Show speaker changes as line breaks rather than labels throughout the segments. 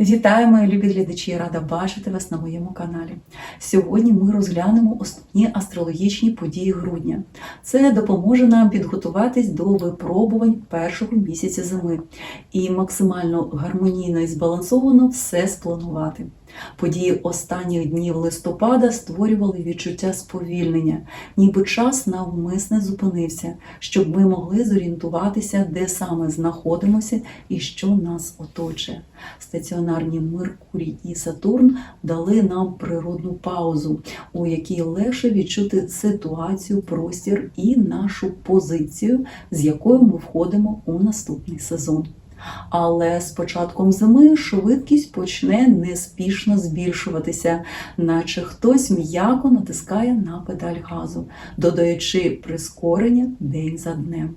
Вітаю, мої любі глядачі! Рада бачити вас на моєму каналі. Сьогодні ми розглянемо основні астрологічні події грудня. Це допоможе нам підготуватись до випробувань першого місяця зими і максимально гармонійно і збалансовано все спланувати. Події останніх днів листопада створювали відчуття сповільнення, ніби час навмисне зупинився, щоб ми могли зорієнтуватися, де саме знаходимося і що нас оточує. Стаціонарні Меркурій і Сатурн дали нам природну паузу, у якій легше відчути ситуацію, простір і нашу позицію, з якою ми входимо у наступний сезон. Але з початком зими швидкість почне неспішно збільшуватися, наче хтось м'яко натискає на педаль газу, додаючи прискорення день за днем.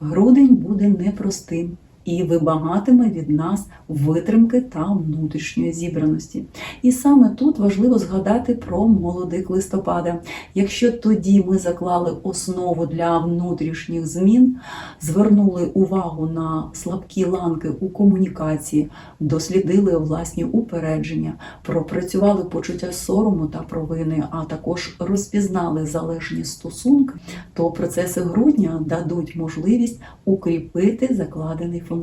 Грудень буде непростим і вимагатиме від нас витримки та внутрішньої зібраності. І саме тут важливо згадати про молодик листопада. Якщо тоді ми заклали основу для внутрішніх змін, звернули увагу на слабкі ланки у комунікації, дослідили власні упередження, пропрацювали почуття сорому та провини, а також розпізнали залежні стосунки, то процеси грудня дадуть можливість укріпити закладений фундамент,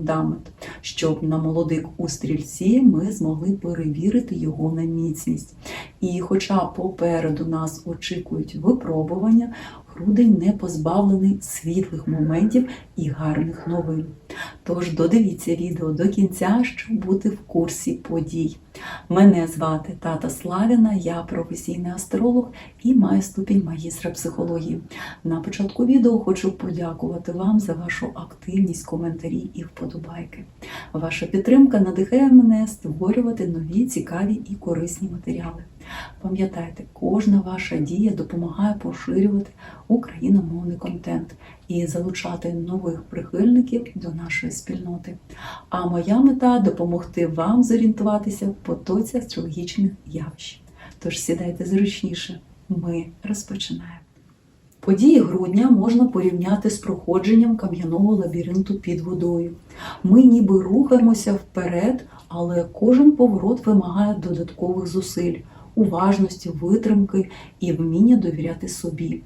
щоб на молодик у стрільці ми змогли перевірити його на міцність. І, хоча попереду нас очікують випробування, грудень не позбавлений світлих моментів і гарних новин. Тож додивіться відео до кінця, щоб бути в курсі подій. Мене звати Тата Славіна, я професійний астролог і маю ступінь магістра психології. На початку відео хочу подякувати вам за вашу активність, коментарі і вподобайки. Ваша підтримка надихає мене створювати нові, цікаві і корисні матеріали. Пам'ятайте, кожна ваша дія допомагає поширювати україномовний контент і залучати нових прихильників до нашої спільноти. А моя мета допомогти вам зорієнтуватися в потоці астрологічних явищ. Тож сідайте зручніше, ми розпочинаємо. Події грудня можна порівняти з проходженням кам'яного лабіринту під водою. Ми ніби рухаємося вперед, але кожен поворот вимагає додаткових зусиль, уважності, витримки і вміння довіряти собі.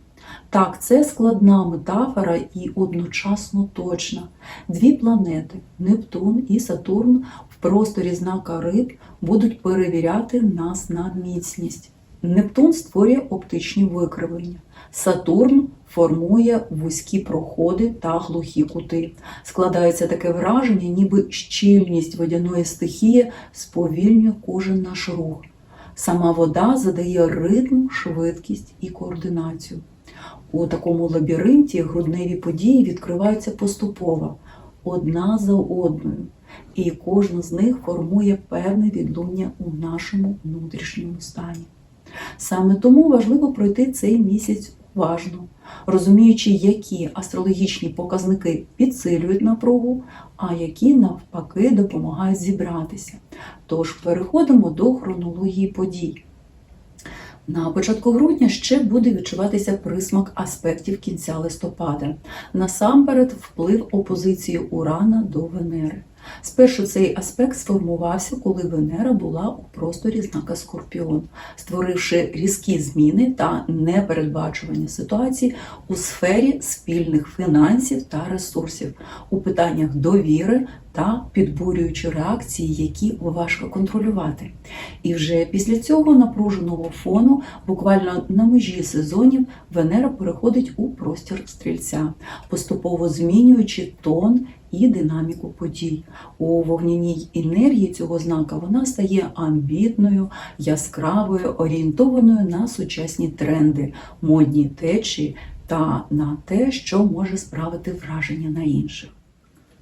Так, це складна метафора і одночасно точна. Дві планети Нептун і Сатурн в просторі знака риб будуть перевіряти нас на міцність. Нептун створює оптичні викривлення. Сатурн формує вузькі проходи та глухі кути. Складається таке враження, ніби щільність водяної стихії сповільнює кожен наш рух. Сама вода задає ритм, швидкість і координацію. У такому лабіринті грудневі події відкриваються поступово, одна за одною, і кожна з них формує певне відлуння у нашому внутрішньому стані. Саме тому важливо пройти цей місяць уважно, розуміючи, які астрологічні показники підсилюють напругу, а які навпаки допомагають зібратися. Тож переходимо до хронології подій. На початку грудня ще буде відчуватися присмак аспектів кінця листопада. Насамперед, вплив опозиції Урана до Венери. Спершу цей аспект сформувався, коли Венера була у просторі знака Скорпіон, створивши різкі зміни та непередбачувані ситуації у сфері спільних фінансів та ресурсів, у питаннях довіри та підбурюючи реакції, які важко контролювати. І вже після цього напруженого фону, буквально на межі сезонів, Венера переходить у простір стрільця, поступово змінюючи тон і динаміку подій. У вогняній енергії цього знака вона стає амбітною, яскравою, орієнтованою на сучасні тренди, модні течії та на те, що може справити враження на інших.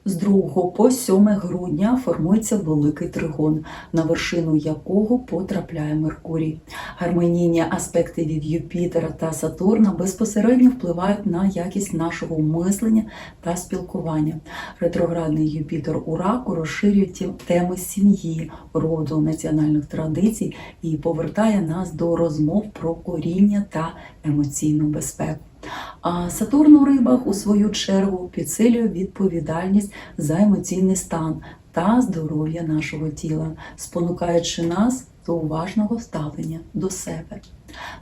З 2 по 7 грудня формується великий тригон, на вершину якого потрапляє Меркурій. Гармонійні аспекти від Юпітера та Сатурна безпосередньо впливають на якість нашого мислення та спілкування. Ретроградний Юпітер у раку розширює теми сім'ї, роду, національних традицій і повертає нас до розмов про коріння та емоційну безпеку. А Сатурн у рибах, у свою чергу, підсилює відповідальність за емоційний стан та здоров'я нашого тіла, спонукаючи нас до уважного ставлення до себе.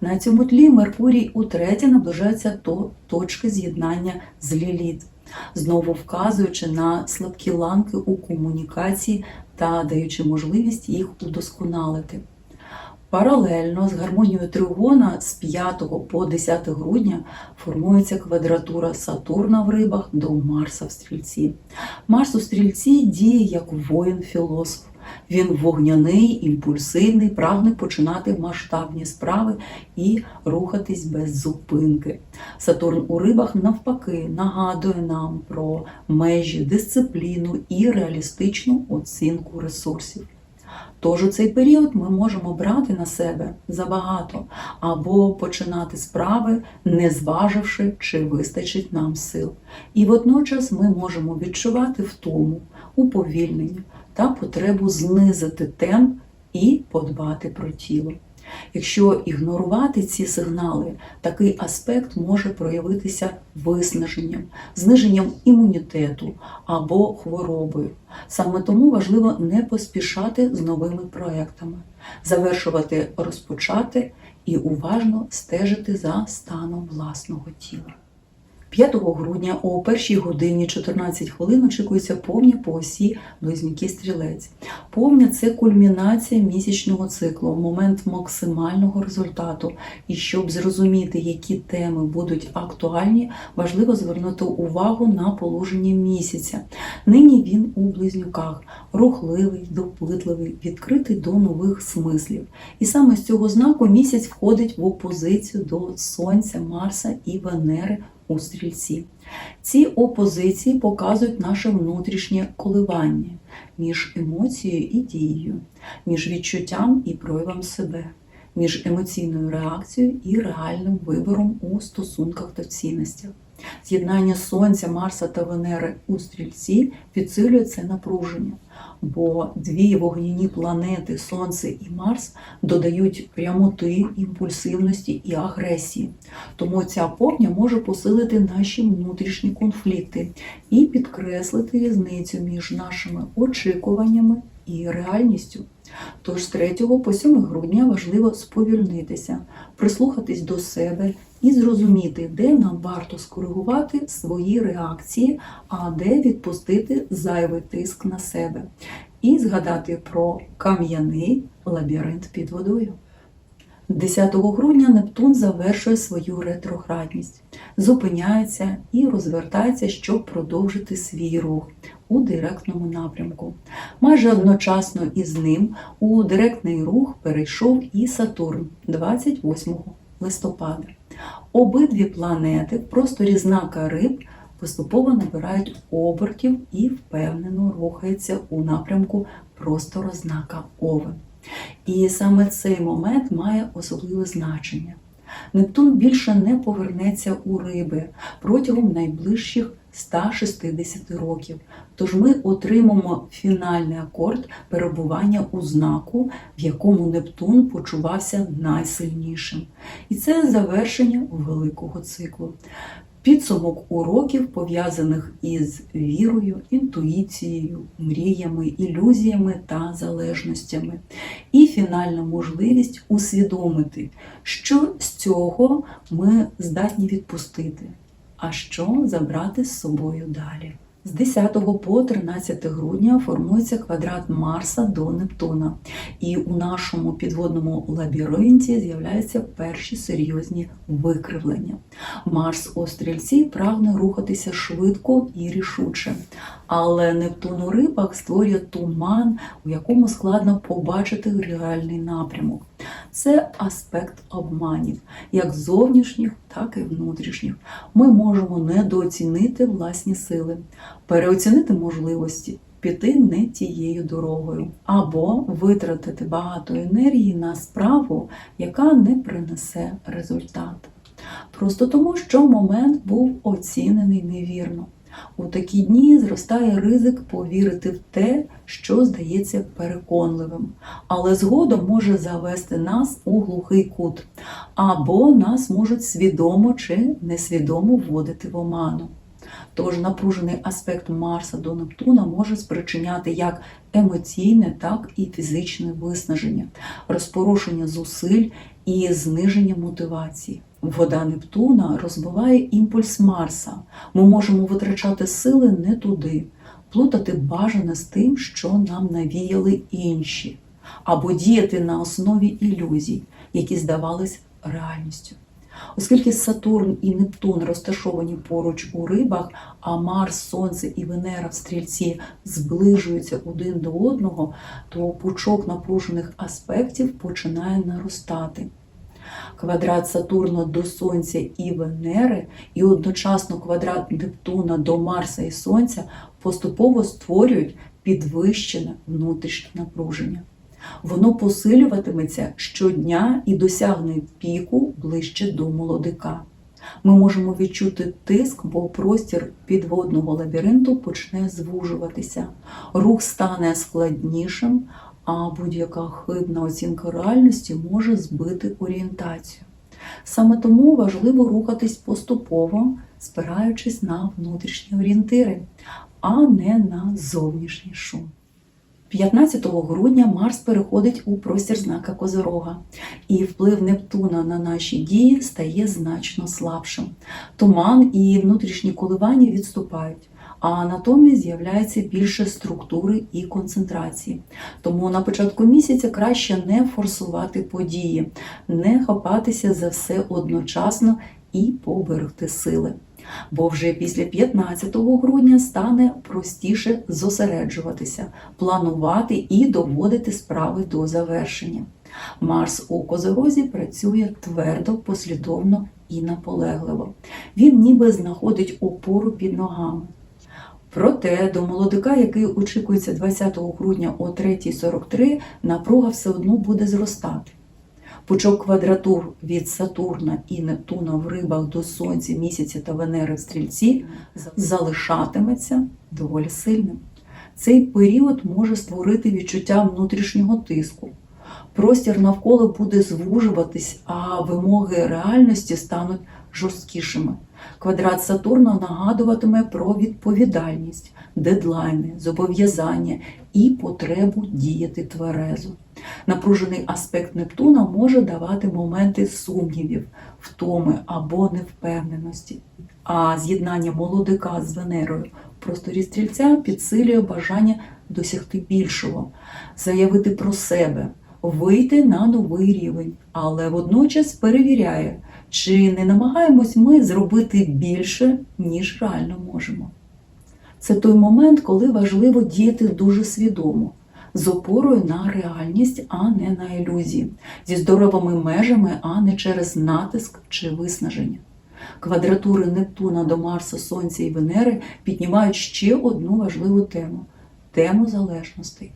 На цьому тлі Меркурій утретє наближається до точки з'єднання з Ліліт, знову вказуючи на слабкі ланки у комунікації та даючи можливість їх удосконалити. Паралельно з гармонією тригона з 5 по 10 грудня формується квадратура Сатурна в рибах до Марса в стрільці. Марс у стрільці діє як воїн-філософ. Він вогняний, імпульсивний, прагне починати масштабні справи і рухатись без зупинки. Сатурн у рибах навпаки нагадує нам про межі, дисципліну і реалістичну оцінку ресурсів. Тож у цей період ми можемо брати на себе забагато або починати справи, не зваживши, чи вистачить нам сил. І водночас ми можемо відчувати втому, уповільнення та потребу знизити темп і подбати про тіло. Якщо ігнорувати ці сигнали, такий аспект може проявитися виснаженням, зниженням імунітету або хворобою. Саме тому важливо не поспішати з новими проектами, завершувати розпочати і уважно стежити за станом власного тіла. 5 грудня о 1 годині 14 хвилин очікується повня по осі близнюки стрілець. Повня це кульмінація місячного циклу, момент максимального результату. І щоб зрозуміти, які теми будуть актуальні, важливо звернути увагу на положення місяця. Нині він у близнюках, рухливий, допитливий, відкритий до нових смислів. І саме з цього знаку місяць входить в опозицію до Сонця, Марса і Венери у стрільці. Ці опозиції показують наше внутрішнє коливання між емоцією і дією, між відчуттям і проявом себе, між емоційною реакцією і реальним вибором у стосунках та цінностях. З'єднання Сонця, Марса та Венери у стрільці підсилює це напруження, бо дві вогняні планети Сонце і Марс додають прямоти, імпульсивності і агресії. Тому ця повня може посилити наші внутрішні конфлікти і підкреслити різницю між нашими очікуваннями і реальністю. Тож з 3 по 7 грудня важливо сповільнитися, прислухатись до себе і зрозуміти, де нам варто скоригувати свої реакції, а де відпустити зайвий тиск на себе, і згадати про кам'яний лабіринт під водою. 10 грудня Нептун завершує свою ретроградність, зупиняється і розвертається, щоб продовжити свій рух у директному напрямку. Майже одночасно із ним у директний рух перейшов і Сатурн 28 листопада. Обидві планети в просторі знака риб поступово набирають обертів і впевнено рухаються у напрямку простору знака Овен. І саме цей момент має особливе значення. Нептун більше не повернеться у риби протягом найближчих 160 років. Тож ми отримаємо фінальний акорд перебування у знаку, в якому Нептун почувався найсильнішим. І це завершення великого циклу. Підсумок уроків, пов'язаних із вірою, інтуїцією, мріями, ілюзіями та залежностями. І фінальна можливість усвідомити, що з цього ми здатні відпустити, а що забрати з собою далі. З 10 по 13 грудня формується квадрат Марса до Нептуна, і у нашому підводному лабіринті з'являються перші серйозні викривлення. Марс у стрільці прагне рухатися швидко і рішуче, але Нептун у рибах створює туман, у якому складно побачити реальний напрямок. Це аспект обманів, як зовнішніх, так і внутрішніх. Ми можемо недооцінити власні сили, переоцінити можливості, піти не тією дорогою, або витратити багато енергії на справу, яка не принесе результат. Просто тому, що момент був оцінений невірно. У такі дні зростає ризик повірити в те, що здається переконливим, але згодом може завести нас у глухий кут, або нас можуть свідомо чи несвідомо вводити в оману. Тож напружений аспект Марса до Нептуна може спричиняти як емоційне, так і фізичне виснаження, розпорошення зусиль і зниження мотивації. Вода Нептуна розбиває імпульс Марса. Ми можемо витрачати сили не туди, плутати бажане з тим, що нам навіяли інші, або діяти на основі ілюзій, які здавались реальністю. Оскільки Сатурн і Нептун розташовані поруч у рибах, а Марс, Сонце і Венера в стрільці зближуються один до одного, то пучок напружених аспектів починає наростати. Квадрат Сатурна до Сонця і Венери, і одночасно квадрат Нептуна до Марса і Сонця поступово створюють підвищене внутрішнє напруження. Воно посилюватиметься щодня і досягне піку ближче до молодика. Ми можемо відчути тиск, бо простір підводного лабіринту почне звужуватися, рух стане складнішим, а будь-яка хибна оцінка реальності може збити орієнтацію. Саме тому важливо рухатись поступово, спираючись на внутрішні орієнтири, а не на зовнішній шум. 15 грудня Марс переходить у простір знака Козирога, і вплив Нептуна на наші дії стає значно слабшим. Туман і внутрішні коливання відступають, а натомість з'являється більше структури і концентрації. Тому на початку місяця краще не форсувати події, не хапатися за все одночасно і поберегти сили. Бо вже після 15 грудня стане простіше зосереджуватися, планувати і доводити справи до завершення. Марс у Козорозі працює твердо, послідовно і наполегливо. Він ніби знаходить опору під ногами. Проте до молодика, який очікується 20 грудня о 3.43, напруга все одно буде зростати. Пучок квадратур від Сатурна і Нептуна в рибах до Сонця, місяця та Венери в стрільці залишатиметься доволі сильним. Цей період може створити відчуття внутрішнього тиску. Простір навколо буде звужуватись, а вимоги реальності стануть жорсткішими. Квадрат Сатурна нагадуватиме про відповідальність, дедлайни, зобов'язання і потребу діяти тверезо. Напружений аспект Нептуна може давати моменти сумнівів, втоми або невпевненості. А з'єднання молодика з Венерою в просторі стрільця підсилює бажання досягти більшого, заявити про себе, вийти на новий рівень, але водночас перевіряє, чи не намагаємось ми зробити більше, ніж реально можемо. Це той момент, коли важливо діяти дуже свідомо, з опорою на реальність, а не на ілюзії, зі здоровими межами, а не через натиск чи виснаження. Квадратури Нептуна до Марса, Сонця і Венери піднімають ще одну важливу тему тему залежностей.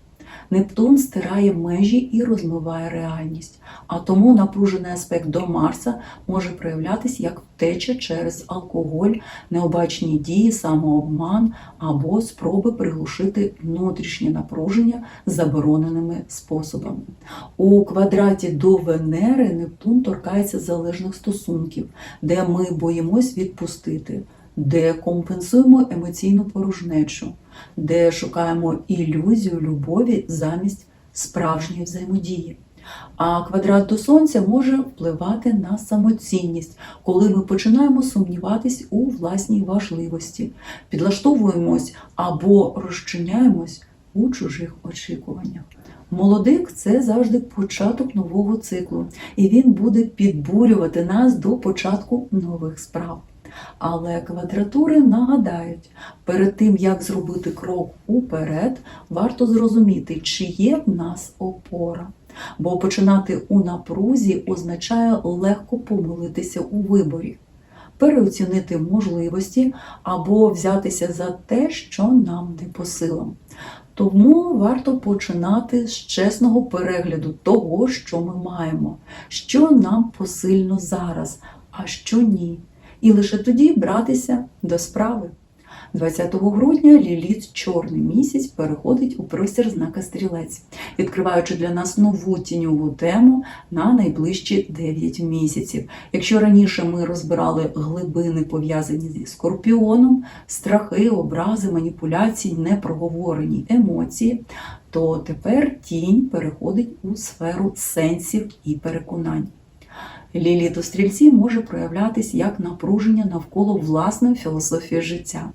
Нептун стирає межі і розмиває реальність, а тому напружений аспект до Марса може проявлятися як втеча через алкоголь, необачні дії, самообман або спроби приглушити внутрішнє напруження забороненими способами. У квадраті до Венери Нептун торкається залежних стосунків, де ми боїмось відпустити, де компенсуємо емоційну порожнечу де шукаємо ілюзію любові замість справжньої взаємодії. А квадрат до сонця може впливати на самоцінність, коли ми починаємо сумніватись у власній важливості, підлаштовуємось або розчиняємось у чужих очікуваннях. Молодик це завжди початок нового циклу, і він буде підбурювати нас до початку нових справ. Але квадратури нагадають, перед тим як зробити крок уперед, варто зрозуміти, чи є в нас опора. Бо починати у напрузі означає легко помилитися у виборі, переоцінити можливості або взятися за те, що нам не по силам. Тому варто починати з чесного перегляду того, що ми маємо, що нам посильно зараз, а що ні і лише тоді братися до справи. 20 грудня Ліліт Чорний місяць переходить у простір знака Стрілець, відкриваючи для нас нову тіньову тему на найближчі 9 місяців. Якщо раніше ми розбирали глибини, пов'язані зі скорпіоном, страхи, образи, маніпуляції, непроговорені емоції, то тепер тінь переходить у сферу сенсів і переконань. Ліліт у стрільці може проявлятись як напруження навколо власної філософії життя.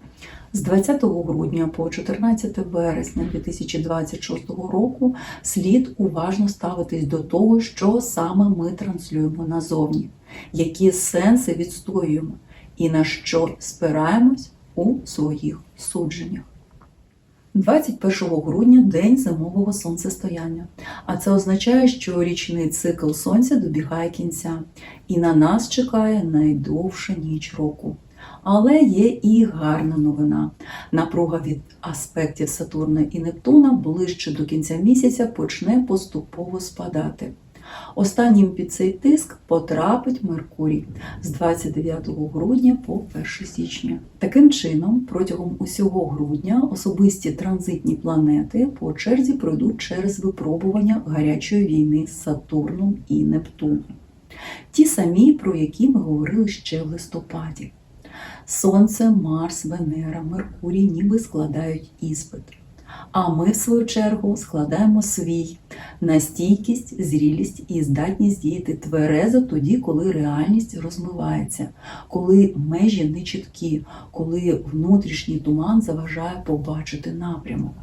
З 20 грудня по 14 вересня 2026 року слід уважно ставитись до того, що саме ми транслюємо назовні, які сенси відстоюємо і на що спираємось у своїх судженнях. 21 грудня день зимового сонцестояння. А це означає, що річний цикл сонця добігає кінця, і на нас чекає найдовша ніч року. Але є і гарна новина. Напруга від аспектів Сатурна і Нептуна ближче до кінця місяця почне поступово спадати. Останнім під цей тиск потрапить Меркурій з 29 грудня по 1 січня. Таким чином, протягом усього грудня особисті транзитні планети по черзі пройдуть через випробування гарячої війни з Сатурном і Нептуном. Ті самі, про які ми говорили ще в листопаді. Сонце, Марс, Венера, Меркурій ніби складають іспит. А ми, в свою чергу, складаємо свій на стійкість, зрілість і здатність діяти тверезо тоді, коли реальність розмивається, коли межі не чіткі, коли внутрішній туман заважає побачити напрямок.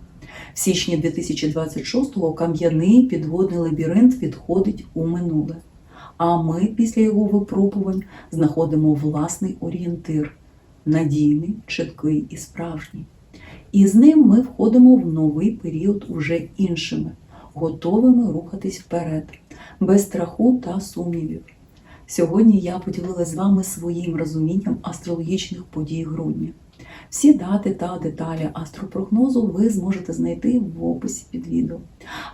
В січні 2026-го кам'яний підводний лабіринт відходить у минуле. А ми після його випробувань знаходимо власний орієнтир надійний, чіткий і справжній. І з ним ми входимо в новий період уже іншими, готовими рухатись вперед, без страху та сумнівів. Сьогодні я поділилася з вами своїм розумінням астрологічних подій грудня. Всі дати та деталі астропрогнозу ви зможете знайти в описі під відео.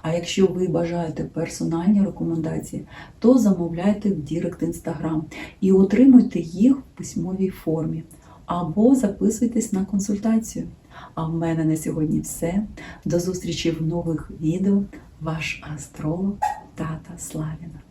А якщо ви бажаєте персональні рекомендації, то замовляйте в Дірект Інстаграм і отримуйте їх в письмовій формі або записуйтесь на консультацію. А в мене на сьогодні все. До зустрічі в нових відео. Ваш астролог Тата Славіна.